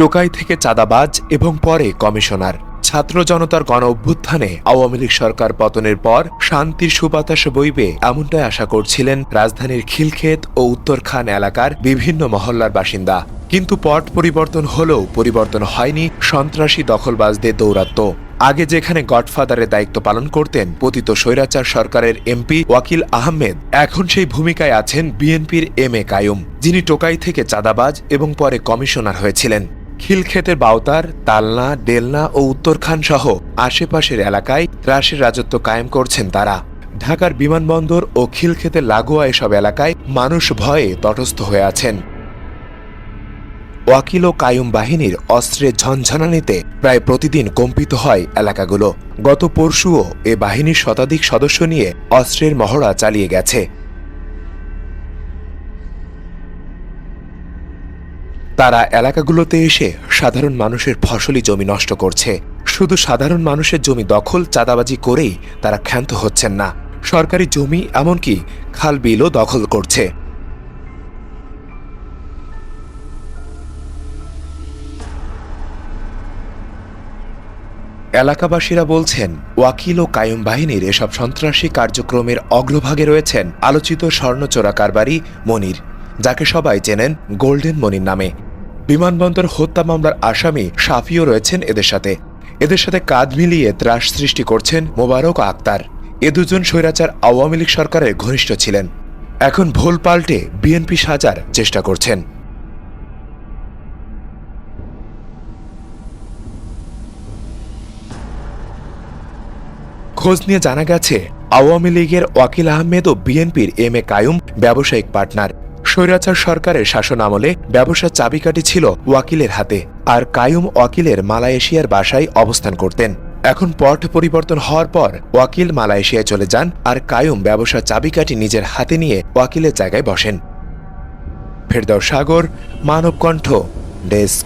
টোকাই থেকে চাঁদাবাজ এবং পরে কমিশনার। ছাত্র জনতার গণ অভ্যুত্থানে আওয়ামী লীগ সরকার পতনের পর শান্তির সুবাতাস বইবে এমনটাই আশা করছিলেন রাজধানীর খিলক্ষেত ও উত্তরখান এলাকার বিভিন্ন মহল্লার বাসিন্দা। কিন্তু পট পরিবর্তন হলেও পরিবর্তন হয়নি সন্ত্রাসী দখলবাজদের দৌরাত্ম্য। আগে যেখানে গডফাদারের দায়িত্ব পালন করতেন পতিত স্বৈরাচার সরকারের এমপি ওয়াকিল আহমেদ, এখন সেই ভূমিকায় আছেন বিএনপির এম এ কায়ুম, যিনি টোকাই থেকে চাঁদাবাজ এবং পরে কমিশনার হয়েছিলেন। খিলক্ষেতের বাউতার, তালনা, ডেলনা ও উত্তরখান সহ আশেপাশের এলাকায় ত্রাসের রাজত্ব কায়েম করছেন তারা। ঢাকার বিমানবন্দর ও খিলক্ষেতের লাগোয়া এসব এলাকায় মানুষ ভয়ে তটস্থ হয়ে আছেন। ওয়াকিল ও কায়ুম বাহিনীর অস্ত্রের ঝনঝনানিতে প্রায় প্রতিদিন কম্পিত হয় এলাকাগুলো। গত পরশুও এ বাহিনীর শতাধিক সদস্য নিয়ে অস্ত্রের মহড়া চালিয়ে গেছে। তারা এলাকাগুলোতে এসে সাধারণ মানুষের ফসলি জমি নষ্ট করছে। শুধু সাধারণ মানুষের জমি দখল, চাঁদাবাজি করেই তারা ক্ষান্ত হচ্ছেন না। সরকারি জমি এমনকি খাল বিলও দখল করছে। এলাকাবাসীরা বলছেন, ওয়াকিল ও কায়ুম বাহিনীর এসব সন্ত্রাসী কার্যক্রমের অগ্রভাগে রয়েছেন আলোচিত স্বর্ণচোরা কারবারি মনির, যাকে সবাই চেনেন গোল্ডেন মনির নামে। বিমানবন্দর হত্যা মামলার আসামি সাফিও রয়েছেন এদের সাথে। এদের সাথে কাঁধ মিলিয়ে ত্রাস সৃষ্টি করছেন মোবারক আক্তার। এ দুজন স্বৈরাচার আওয়ামী লীগ সরকারের ঘনিষ্ঠ ছিলেন। এখন ভোল পাল্টে বিএনপি সাজার চেষ্টা করছেন। খোঁজ নিয়ে জানা গেছে, আওয়ামী লীগের ওয়াকিল আহমেদ ও বিএনপির এম এ কায়ুম ব্যবসায়িক পার্টনার। স্বৈরাচার সরকারের শাসন আমলে ব্যবসার চাবিকাঠি ছিল ওয়াকিলের হাতে, আর কায়ুম ওয়াকিলের মালয়েশিয়ার বাসায় অবস্থান করতেন। এখন পট পরিবর্তন হওয়ার পর ওয়াকিল মালয়েশিয়ায় চলে যান, আর কায়ুম ব্যবসার চাবিকাঠি নিজের হাতে নিয়ে ওয়াকিলের জায়গায় বসেন। ফেরদাও সাগর, মানবকণ্ঠ, ডেস্ক।